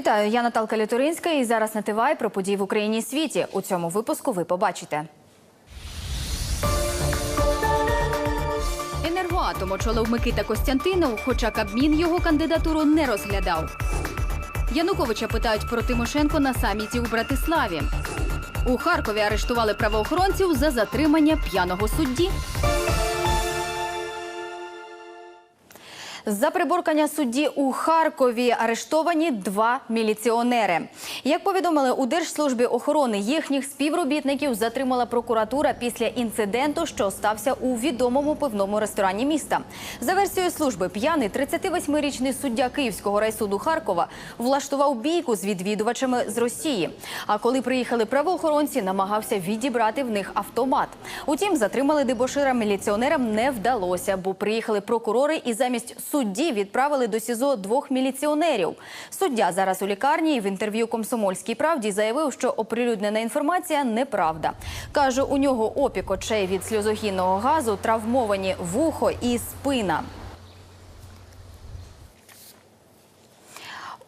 Вітаю, я Наталка Літуринська і зараз на ТВАЙ про події в Україні і світі. У цьому випуску ви побачите. Енергоатом очолив Микита Костянтинов, хоча Кабмін його кандидатуру не розглядав. Януковича питають про Тимошенко на саміті у Братиславі. У Харкові арештували правоохоронців за затримання п'яного судді. За приборкання судді у Харкові арештовані два міліціонери. Як повідомили у Держслужбі охорони, їхніх співробітників затримала прокуратура після інциденту, що стався у відомому пивному ресторані міста. За версією служби, п'яний 38-річний суддя Київського райсуду Харкова влаштував бійку з відвідувачами з Росії. А коли приїхали правоохоронці, намагався відібрати в них автомат. Утім, затримали дебошира міліціонерам не вдалося, бо приїхали прокурори і замість судді відправили до СІЗО двох міліціонерів. Суддя зараз у лікарні і в інтерв'ю Комсомольській правді заявив, що оприлюднена інформація неправда. Каже, у нього опік очей від сльозогінного газу, травмовані вухо і спина.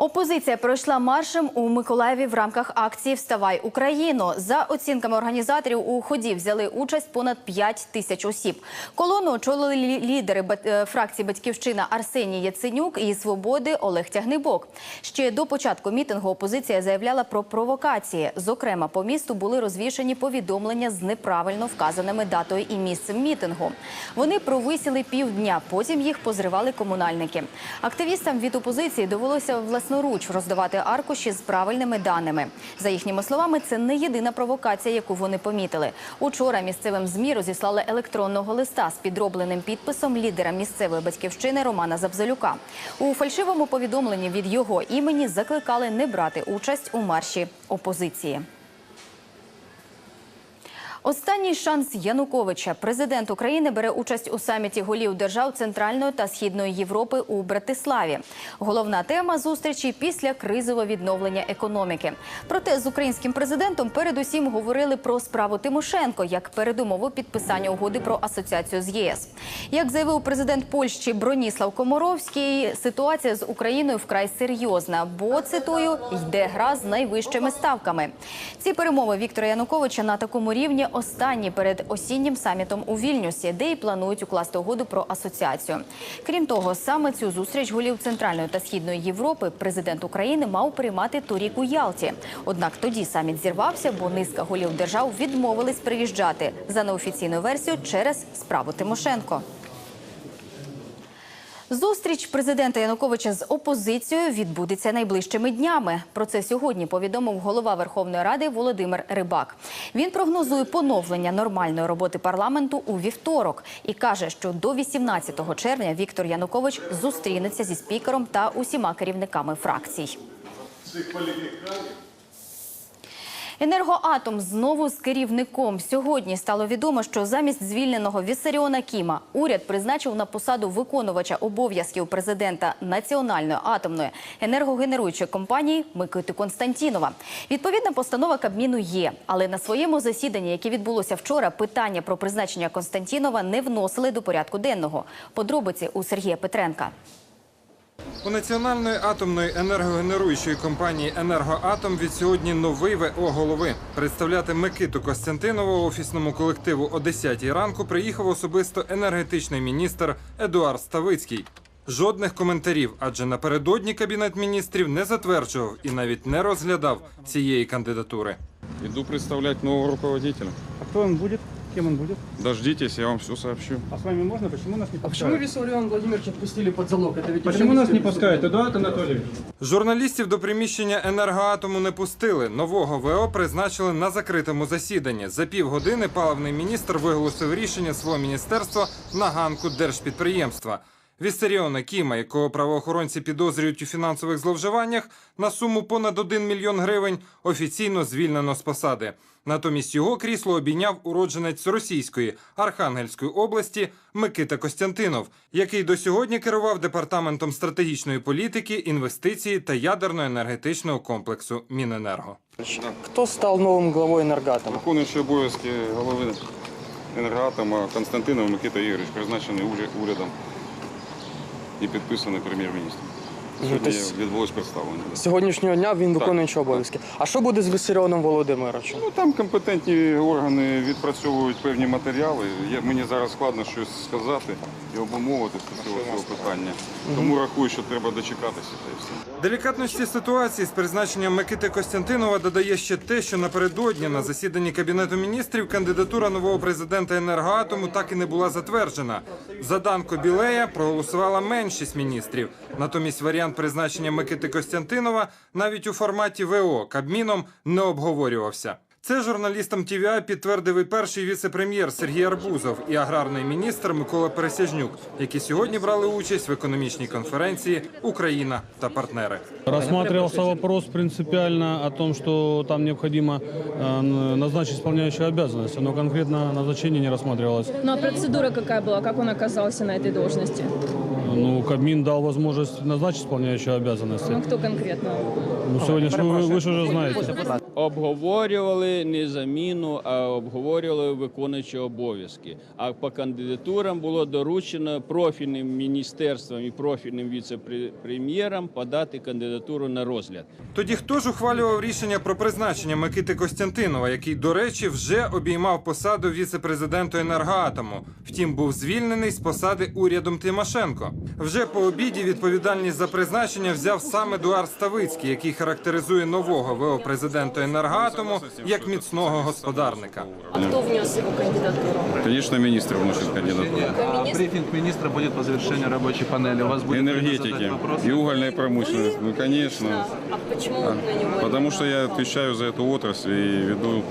Опозиція пройшла маршем у Миколаєві в рамках акції Вставай Україно. За оцінками організаторів у ході взяли участь понад 5 тисяч осіб. Колону очолили лідери е, фракції Батьківщина Арсеній Яценюк і Свободи Олег Тягнибок. Ще до початку мітингу опозиція заявляла про провокації. Зокрема, по місту були розвішані повідомлення з неправильно вказаними датою і місцем мітингу. Вони провисіли півдня, потім їх позривали комунальники. Активістам від опозиції довелося власноруч роздавати аркуші з правильними даними. За їхніми словами, це не єдина провокація, яку вони помітили. Учора місцевим змі розіслали електронного листа з підробленим підписом лідера місцевої батьківщини Романа Забзалюка. У фальшивому повідомленні від його імені закликали не брати участь у марші опозиції. Останній шанс Януковича. Президент України бере участь у саміті голів держав Центральної та Східної Європи у Братиславі. Головна тема зустрічі після кризового відновлення економіки. Проте з українським президентом передусім говорили про справу Тимошенко як передумову підписання угоди про асоціацію з ЄС. Як заявив президент Польщі Броніслав Комаровський, ситуація з Україною вкрай серйозна, бо цитую йде гра з найвищими ставками. Ці перемови Віктора Януковича на такому рівні останні перед осіннім самітом у Вільнюсі, де й планують укласти угоду про асоціацію. Крім того, саме цю зустріч голів Центральної та Східної Європи президент України мав приймати торік у Ялті. Однак тоді саміт зірвався, бо низка голів держав відмовились приїжджати за неофіційною версією через справу Тимошенко. Зустріч президента Януковича з опозицією відбудеться найближчими днями. Про це сьогодні повідомив голова Верховної Ради Володимир Рибак. Він прогнозує поновлення нормальної роботи парламенту у вівторок і каже, що до 18 червня Віктор Янукович зустрінеться зі спікером та усіма керівниками фракцій. Енергоатом знову з керівником. Сьогодні стало відомо, що замість звільненого Віссаріона Кіма уряд призначив на посаду виконувача обов'язків президента Національної атомної енергогенеруючої компанії Микити Константінова. Відповідна постанова Кабміну є, але на своєму засіданні, яке відбулося вчора, питання про призначення Константінова не вносили до порядку денного. Подробиці у Сергія Петренка. У національної атомної енергогенеруючої компанії «Енергоатом» від сьогодні новий ВО голови. Представляти Микиту Костянтинова офісному колективу о 10 ранку приїхав особисто енергетичний міністр Едуард Ставицький. Жодних коментарів, адже напередодні кабінет міністрів не затверджував і навіть не розглядав цієї кандидатури. Иду представлять нового руководителя. А кто он будет? Кем он будет? Дождитесь, я вам все сообщу. А с вами можно? Почему нас не А почему пускают? Виссариона Владимировича отпустили под залог? Это ведь Почему нас не экономическое пускают? Эдуард Анатольевич. Журналістів до приміщення енергоатому не пустили. Нового ВО призначили на закритому засіданні. За півгодини паливний міністр виголосив рішення свого міністерства на ганку держпідприємства. Віссаріона Кіма, якого правоохоронці підозрюють у фінансових зловживаннях, на суму понад 1 мільйон гривень офіційно звільнено з посади. Натомість його крісло обійняв уродженець російської Архангельської області Микита Костянтинов, який до сьогодні керував департаментом стратегічної політики, інвестиції та ядерно-енергетичного комплексу Міненерго. Кто стал новым главой энергатома? Виконуючий обов'язки голови енергоатома Константинов Микита Ігорович, призначений уря- урядом і підписаний прем'єр-міністром. Сьогодні тобто- відбулось представлення. З сьогоднішнього дня він Так, виконуючий так. обов'язки. А що буде з Вісеріоном Володимировичем? Ну там компетентні органи відпрацьовують певні матеріали. Я, мені зараз складно щось сказати і обумовити з цього, цього питання. Тому рахую, що треба дочекатися та й все. Делікатності ситуації з призначенням Микити Костянтинова додає ще те, що напередодні на засіданні кабінету міністрів кандидатура нового президента енергоатому так і не була затверджена. За Данко Білея проголосувала меншість міністрів. Натомість варіант призначення Микити Костянтинова навіть у форматі ВО Кабміном не обговорювався. Це журналістам ТВА підтвердив і перший віце-прем'єр Сергій Арбузов і аграрний міністр Микола Пересяжнюк, які сьогодні брали участь в економічній конференції Україна та партнери. Рассматривался вопрос принципиально о том, что там необходимо э, н- назначить исполняющего обязанности, но конкретно назначение не рассматривалось. Ну а процедура какая была? Как он оказался на этой должности? Ну, Кабмин дал возможность назначить исполняющего обязанности. Ну кто конкретно? Ну, сегодня ж вы, вы же уже знаете. Обговорювали не заміну, а обговорювали виконуючі обов'язки. А по кандидатурам було доручено профільним міністерствам і профільним віце-прем'єрам подати кандидатуру на розгляд. Тоді хто ж ухвалював рішення про призначення Микити Костянтинова, який, до речі, вже обіймав посаду віце-президенту енергоатому. Втім, був звільнений з посади урядом Тимошенко. Вже по обіді відповідальність за призначення взяв сам Едуард Ставицький, який характеризує нового ВО президента енергоатому як міцного господарника. А кто внес его кандидатуру? Звісно, міністр вносить кандидатуру. А брифинг министра будет по завершению рабочей панели. У вас будет время Энергетики задать вопросы? и угольная промышленность. Ну, конечно. А почему на него? Потому что я отвечаю за эту отрасль и веду,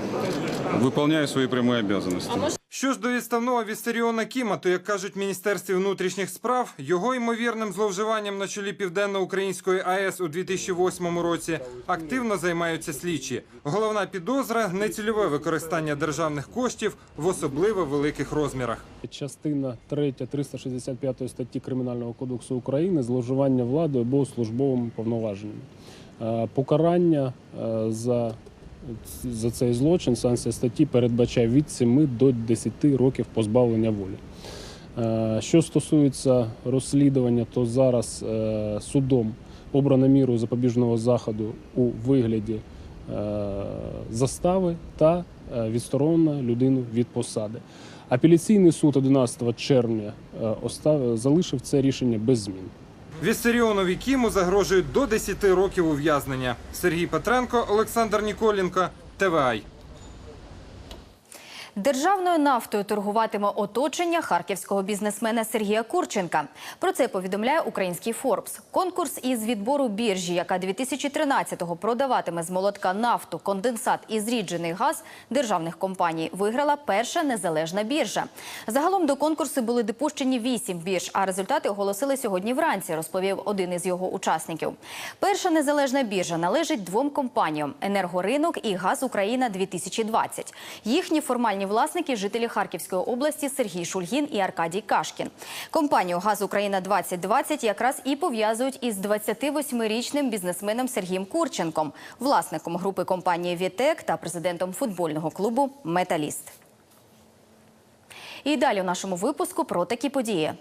выполняю свои прямые обязанности. Що ж до відставного Вістеріона Кіма, то як кажуть в міністерстві внутрішніх справ, його ймовірним зловживанням на чолі південно-української АЕС у 2008 році активно займаються слідчі. Головна підозра нецільове використання державних коштів в особливо великих розмірах. Частина 3 365 статті Кримінального кодексу України зловживання владою або службовими повноваженнями. Е, Покарання е, за, за цей злочин санкція статті передбачає від 7 до 10 років позбавлення волі. Е, Що стосується розслідування, то зараз е, судом обрано міру запобіжного заходу у вигляді е, застави та відсторонено людину від посади. Апеляційний суд 11 червня залишив це рішення без змін. Віссаріонові Кіму загрожують до 10 років ув'язнення. Сергій Петренко, Олександр Ніколінко, ТВАЙ. Державною нафтою торгуватиме оточення харківського бізнесмена Сергія Курченка. Про це повідомляє український Форбс. Конкурс із відбору біржі, яка 2013-го продаватиме з молотка нафту, конденсат і зріджений газ державних компаній, виграла перша незалежна біржа. Загалом до конкурсу були допущені вісім бірж, а результати оголосили сьогодні вранці, розповів один із його учасників. Перша незалежна біржа належить двом компаніям: Енергоринок і Газ Україна 2020 Їхні формальні власники жителі Харківської області Сергій Шульгін і Аркадій Кашкін. Компанію Газ Україна 2020 якраз і пов'язують із 28-річним бізнесменом Сергієм Курченком, власником групи компанії Вітек та президентом футбольного клубу Металіст. І далі у нашому випуску про такі події.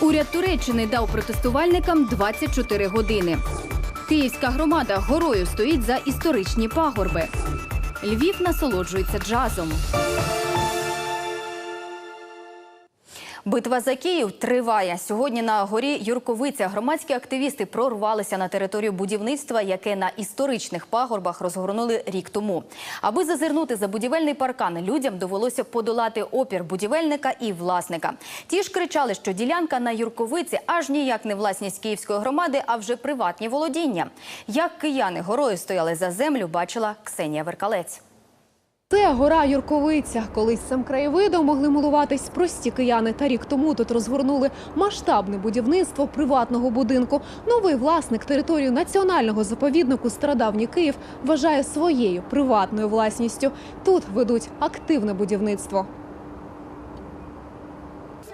Уряд Туреччини дав протестувальникам 24 години. Київська громада горою стоїть за історичні пагорби. Львів насолоджується джазом. Битва за Київ триває. Сьогодні на горі Юрковиця громадські активісти прорвалися на територію будівництва, яке на історичних пагорбах розгорнули рік тому. Аби зазирнути за будівельний паркан, людям довелося подолати опір будівельника і власника. Ті ж кричали, що ділянка на Юрковиці аж ніяк не власність київської громади, а вже приватні володіння. Як кияни горою стояли за землю, бачила Ксенія Веркалець. Це гора Юрковиця. Колись цим краєвидом могли милуватись прості кияни. Та рік тому тут розгорнули масштабне будівництво приватного будинку. Новий власник територію національного заповіднику Страдавній Київ вважає своєю приватною власністю. Тут ведуть активне будівництво.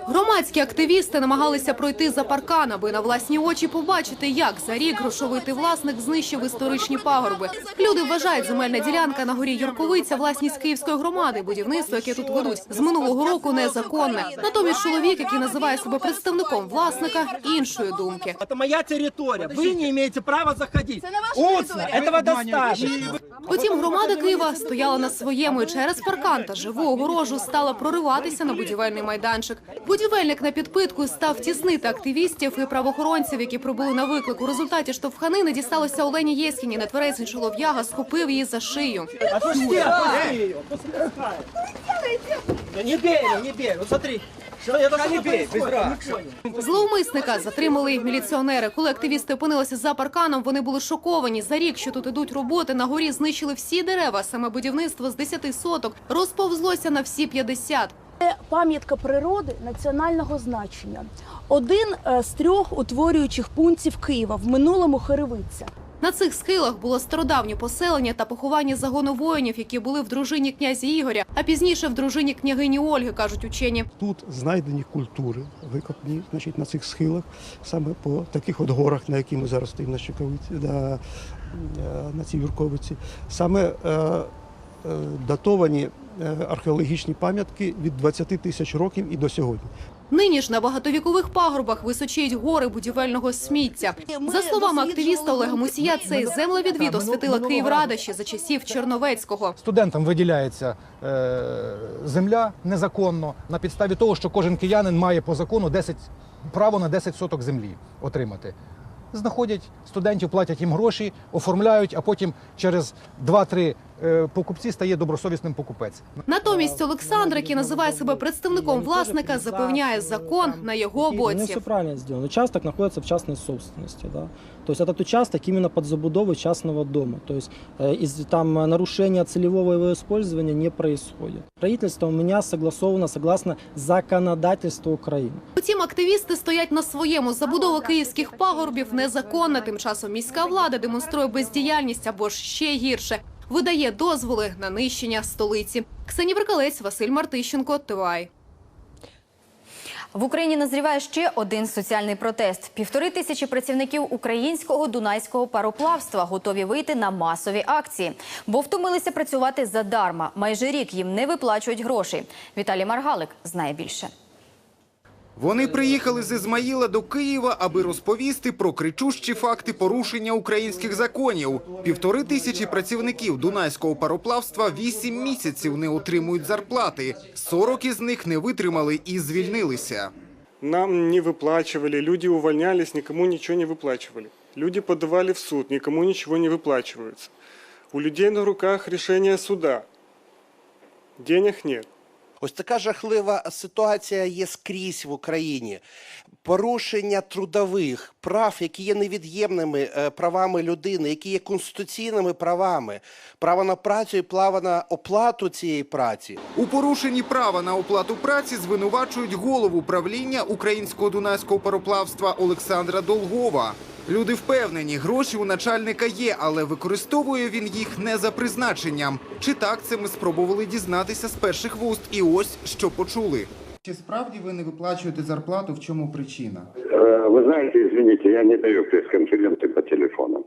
Громадські активісти намагалися пройти за паркан, аби на власні очі побачити, як за рік грошовитий власник знищив історичні пагорби. Люди вважають, земельна ділянка на горі Юрковиця власність київської громади. Будівництво, яке тут ведуть з минулого року, незаконне. Натомість чоловік, який називає себе представником власника, іншої думки. Это моя территория. Вы не имеете права заходить. Устно. Этого достаточно. Утім, громада Києва стояла на своєму і через паркан та живу огорожу стала прориватися на будівельний майданчик. Будівельник на підпитку став тіснити активістів і правоохоронців, які прибули на виклик. У результаті штовханини дісталося Олені Єскіні. Нетверезий чолов'яга схопив її за шию. Отпусти, отпусти ее. Да не бей ее, не бей. Вот смотри. Что я даже не бей, без Зловмисника затримали міліціонери. Коли активісти опинилися за парканом, вони були шоковані. За рік, що тут ідуть роботи, на горі знищили всі дерева. Саме будівництво з 10 соток розповзлося на всі 50. Це пам'ятка природи національного значення. Один е, з трьох утворюючих пунктів Києва в минулому Херевиця. На цих схилах було стародавнє поселення та поховання загону воїнів, які були в дружині князя Ігоря, а пізніше в дружині княгині Ольги, кажуть учені. Тут знайдені культури, викопні значить, на цих схилах, саме по таких от горах, на які ми зараз стоїмо на Щековиці, на, е, на цій Юрковиці. Саме е, е, датовані археологічні пам'ятки від 20 тисяч років і до сьогодні. Нині ж на багатовікових пагорбах височіють гори будівельного сміття. За словами активіста Олега Мусія, цей землевідвід освятила Київрада ще за часів Черновецького. Студентам виділяється е, земля незаконно на підставі того, що кожен киянин має по закону 10, право на 10 соток землі отримати. Знаходять студентів, платять їм гроші, оформляють, а потім через 2-3 е, покупці стає добросовісним покупець. Натомість Олександр, який називає себе представником власника, запевняє закон на його Ну, боці. все правильно сделано. Участок находится в частной собственности, да. То есть этот участок именно под забудовой частного дома. То есть э, из, там э, нарушения целевого его использования не происходит. Строительство у меня согласовано согласно законодательству Украины. Утім, активісти стоять на своєму. Забудова київських пагорбів незаконна. Тим часом міська влада демонструє бездіяльність або ж ще гірше. Видає дозволи на нищення столиці. Ксенія Веркалець, Василь Мартищенко, ТВАЙ. В Україні назріває ще один соціальний протест. Півтори тисячі працівників українського дунайського пароплавства готові вийти на масові акції, бо втомилися працювати задарма. Майже рік їм не виплачують грошей. Віталій Маргалик знає більше. Вони приїхали з Ізмаїла до Києва, аби розповісти про кричущі факти порушення українських законів. Півтори тисячі працівників дунайського пароплавства вісім місяців не отримують зарплати. 40 із них не витримали і звільнилися. Нам не выплачивали, люди увольнялись, никому ничего не выплачивали. Люди подавали в суд, никому ничего не выплачивается. У людей на руках решение суда. Денег нет. Ось така жахлива ситуація є скрізь в Україні. Порушення трудових прав, які є невід'ємними е, правами людини, які є конституційними правами, право на працю і право на оплату цієї праці. У порушенні права на оплату праці звинувачують голову правління українського дунайського пароплавства Олександра Долгова. Люди впевнені, гроші у начальника є, але використовує він їх не за призначенням. Чи так це ми спробували дізнатися з перших вуст, і ось що почули. Чи справді ви не виплачуєте зарплату? В чому причина? Вы знаете, извините, я не даю пресс-конференции по телефону.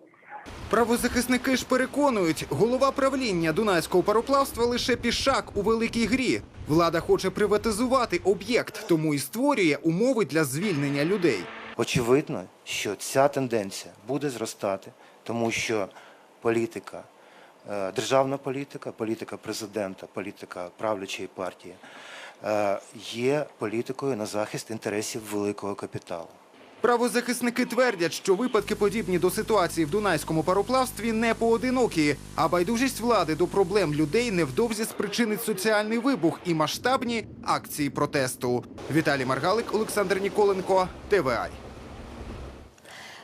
Правозахисники ж переконують, голова правління дунайського пароплавства лише пішак у великій грі. Влада хоче приватизувати об'єкт, тому і створює умови для звільнення людей. Очевидно, що ця тенденція буде зростати, тому що політика, е, державна політика, політика президента, політика правлячої партії е, є політикою на захист інтересів великого капіталу. Правозахисники твердять, що випадки, подібні до ситуації в дунайському пароплавстві, не поодинокі, а байдужість влади до проблем людей невдовзі спричинить соціальний вибух і масштабні акції протесту. Віталій Маргалик, Олександр Ніколенко, ТВА.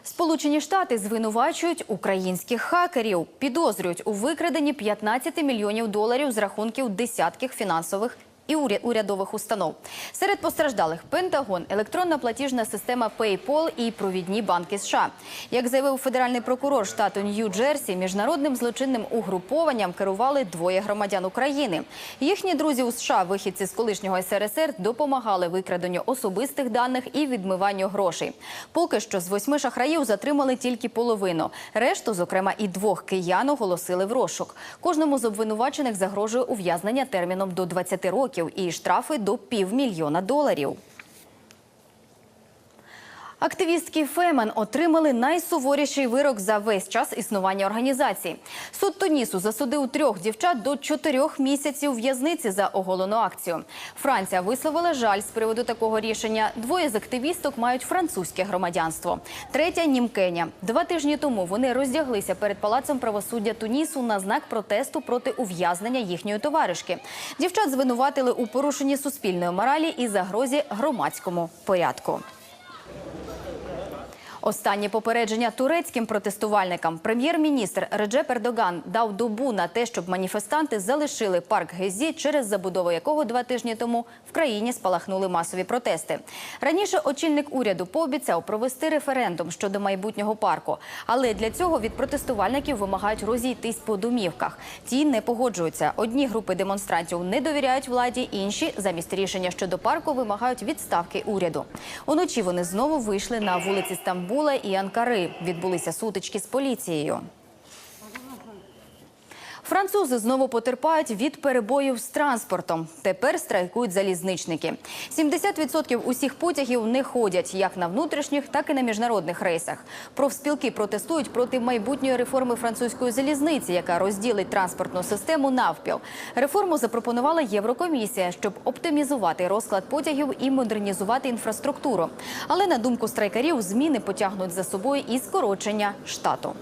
Сполучені Штати звинувачують українських хакерів, підозрюють у викраденні 15 мільйонів доларів з рахунків десятків фінансових і уря- урядових установ. Серед постраждалих Пентагон, електронна платіжна система PayPal і провідні банки США. Як заявив федеральний прокурор штату Нью-Джерсі, міжнародним злочинним угрупованням керували двоє громадян України. Їхні друзі у США, вихідці з колишнього СРСР, допомагали викраденню особистих даних і відмиванню грошей. Поки що з восьми шахраїв затримали тільки половину. Решту, зокрема, і двох киян оголосили в розшук. Кожному з обвинувачених загрожує ув'язнення терміном до 20 років і штрафи до півмільйона доларів. Активістки Фемен отримали найсуворіший вирок за весь час існування організації. Суд Тунісу засудив трьох дівчат до чотирьох місяців в'язниці за оголену акцію. Франція висловила жаль з приводу такого рішення. Двоє з активісток мають французьке громадянство. Третя німкеня. Два тижні тому вони роздяглися перед палацом правосуддя Тунісу на знак протесту проти ув'язнення їхньої товаришки. Дівчат звинуватили у порушенні суспільної моралі і загрозі громадському порядку. Останнє попередження турецьким протестувальникам. Прем'єр-міністр Реджеп Ердоган дав добу на те, щоб маніфестанти залишили парк Гезі, через забудову якого два тижні тому в країні спалахнули масові протести. Раніше очільник уряду пообіцяв провести референдум щодо майбутнього парку, але для цього від протестувальників вимагають розійтись по домівках. Ті не погоджуються. Одні групи демонстрантів не довіряють владі, інші замість рішення щодо парку вимагають відставки уряду. Уночі вони знову вийшли на вулиці Стамбула і Анкари. Відбулися сутички з поліцією. Французи знову потерпають від перебоїв з транспортом. Тепер страйкують залізничники. 70% усіх потягів не ходять як на внутрішніх, так і на міжнародних рейсах. Профспілки протестують проти майбутньої реформи французької залізниці, яка розділить транспортну систему навпіл. Реформу запропонувала Єврокомісія, щоб оптимізувати розклад потягів і модернізувати інфраструктуру. Але на думку страйкарів, зміни потягнуть за собою і скорочення штату.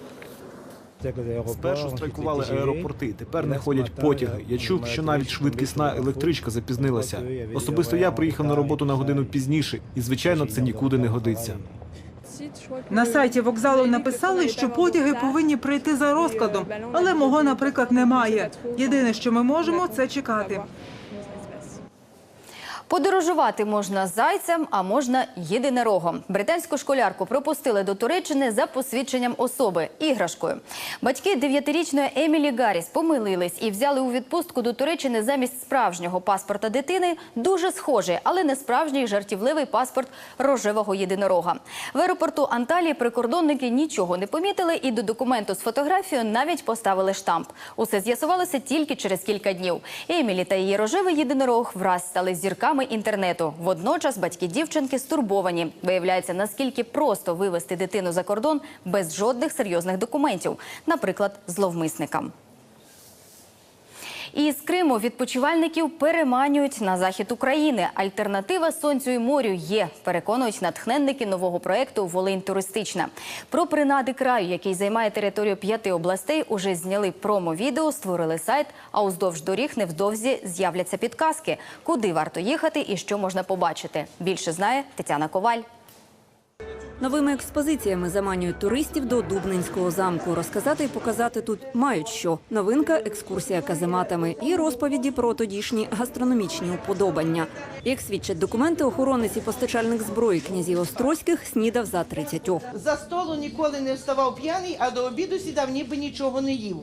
Спершу страйкували аеропорти, тепер не ходять потяги. Я чув, що навіть швидкісна електричка запізнилася. Особисто я приїхав на роботу на годину пізніше, і звичайно, це нікуди не годиться. На сайті вокзалу написали, що потяги повинні прийти за розкладом, але мого, наприклад, немає. Єдине, що ми можемо, це чекати. Подорожувати можна зайцем, а можна єдинорогом. Британську школярку пропустили до Туреччини за посвідченням особи іграшкою. Батьки дев'ятирічної Емілі Гарріс помилились і взяли у відпустку до Туреччини замість справжнього паспорта дитини дуже схожий, але не справжній жартівливий паспорт рожевого єдинорога. В аеропорту Анталії прикордонники нічого не помітили і до документу з фотографією навіть поставили штамп. Усе з'ясувалося тільки через кілька днів. Емілі та її рожевий єдинорог враз стали зірками інтернету. Водночас батьки дівчинки стурбовані. Виявляється, наскільки просто вивести дитину за кордон без жодних серйозних документів, наприклад, зловмисникам. Із Криму відпочивальників переманюють на захід України. Альтернатива сонцю і морю є, переконують натхненники нового проекту Волинь туристична. Про принади краю, який займає територію п'яти областей, уже зняли промо-відео, створили сайт. А уздовж доріг невдовзі з'являться підказки, куди варто їхати і що можна побачити. Більше знає Тетяна Коваль. Новими експозиціями заманюють туристів до Дубнинського замку. Розказати і показати тут мають що. Новинка екскурсія казематами і розповіді про тодішні гастрономічні уподобання. Як свідчать документи, охоронець і постачальник зброї князів Острозьких снідав за 30. За столу ніколи не вставав п'яний, а до обіду сідав, ніби нічого не їв.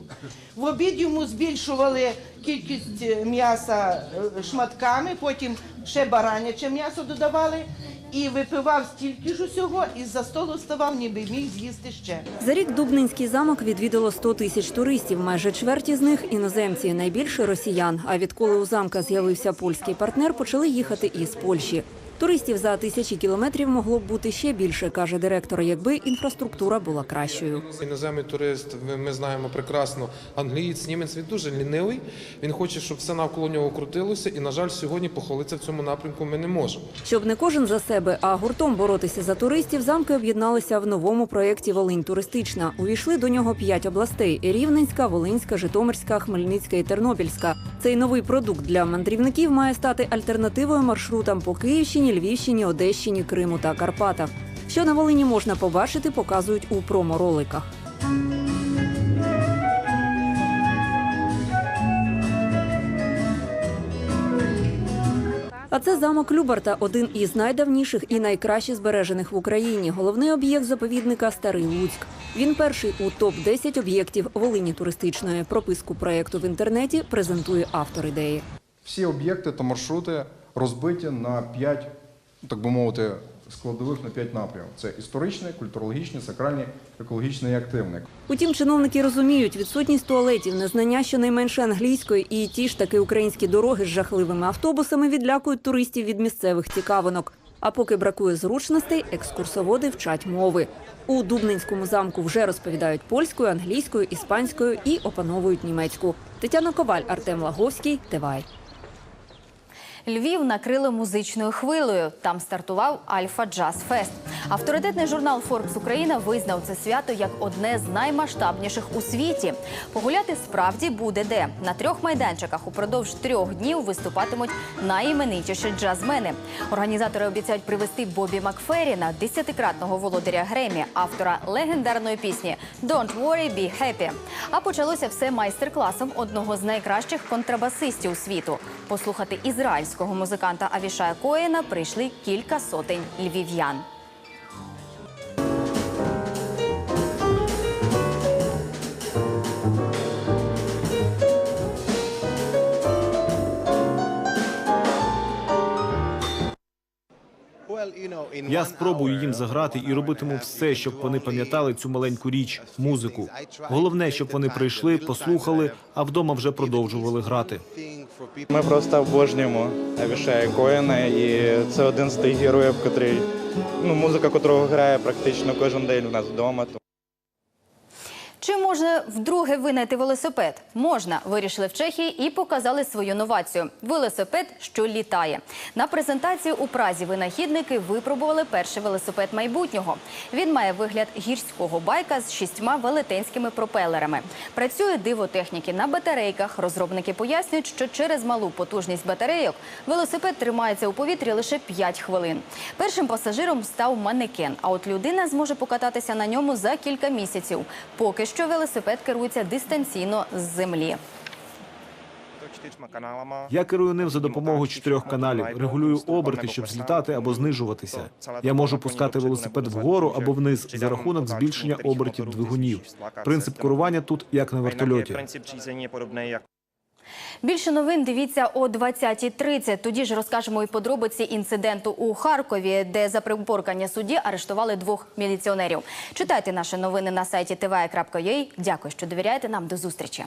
В обід йому збільшували кількість е, м'яса е, шматками, потім ще бараняче м'ясо додавали. І випивав стільки ж усього, і за столу ставав, ніби міг з'їсти ще. За рік Дубнинський замок відвідало 100 тисяч туристів. Майже чверті з них іноземці, найбільше росіян. А відколи у замка з'явився польський партнер, почали їхати із Польщі. Туристів за тисячі кілометрів могло б бути ще більше, каже директор, якби інфраструктура була кращою. Іноземний турист, ми, знаємо прекрасно, англієць, німець, він дуже лінивий. Він хоче, щоб все навколо нього крутилося. І, на жаль, сьогодні похвалитися в цьому напрямку ми не можемо. Щоб не кожен за себе, а гуртом боротися за туристів, замки об'єдналися в новому проєкті Волинь туристична. Увійшли до нього п'ять областей: Рівненська, Волинська, Житомирська, Хмельницька і Тернопільська. Цей новий продукт для мандрівників має стати альтернативою маршрутам по Київщині, Львівщині, Одещині, Криму та Карпатах. Що на Волині можна побачити, показують у промо-роликах. А це замок Любарта, один із найдавніших і найкраще збережених в Україні. Головний об'єкт заповідника Старий Луцьк. Він перший у топ 10 об'єктів Волині туристичної. Прописку проєкту в інтернеті презентує автор ідеї. Всі об'єкти та маршрути розбиті на 5, так би мовити, складових на 5 напрямів. Це історичний, культурологічний, сакральний, екологічний і активний. Утім, чиновники розуміють, відсутність туалетів, незнання щонайменше англійської і ті ж таки українські дороги з жахливими автобусами відлякують туристів від місцевих цікавинок. А поки бракує зручностей, екскурсоводи вчать мови. У Дубнинському замку вже розповідають польською, англійською, іспанською і опановують німецьку. Тетяна Коваль, Артем Лаговський, Тивай. Львів накрили музичною хвилею. Там стартував Альфа Джаз Фест. Авторитетний журнал Forbes Україна визнав це свято як одне з наймасштабніших у світі. Погуляти справді буде де. На трьох майданчиках упродовж трьох днів виступатимуть найіменитіші джазмени. Організатори обіцяють привезти Бобі Макферіна, десятикратного володаря Гремі, автора легендарної пісні «Don't worry, be happy». А почалося все майстер-класом одного з найкращих контрабасистів світу. Послухати ізраїльського музиканта Авішая Коєна прийшли кілька сотень львів'ян. Я спробую їм заграти і робитиму все, щоб вони пам'ятали цю маленьку річ, музику. Головне, щоб вони прийшли, послухали, а вдома вже продовжували грати. Ми просто обожнюємо Авішея Коїна, і це один з тих героїв, котрий, ну, музика котрого грає практично кожен день у нас вдома. Чи можна вдруге винайти велосипед? Можна. Вирішили в Чехії і показали свою новацію. Велосипед, що літає. На презентації у Празі винахідники випробували перший велосипед майбутнього. Він має вигляд гірського байка з шістьма велетенськими пропелерами. Працює диво техніки на батарейках. Розробники пояснюють, що через малу потужність батарейок велосипед тримається у повітрі лише 5 хвилин. Першим пасажиром став манекен. А от людина зможе покататися на ньому за кілька місяців. Поки що велосипед керується дистанційно з землі. Я керую ним за допомогою чотирьох каналів, регулюю оберти, щоб злітати або знижуватися. Я можу пускати велосипед вгору або вниз за рахунок збільшення обертів двигунів. Принцип керування тут як на вертольоті. Більше новин дивіться о 20.30. Тоді ж розкажемо і подробиці інциденту у Харкові, де за приборкання судді арештували двох міліціонерів. Читайте наші новини на сайті tva.ua. Дякую, що довіряєте нам. До зустрічі.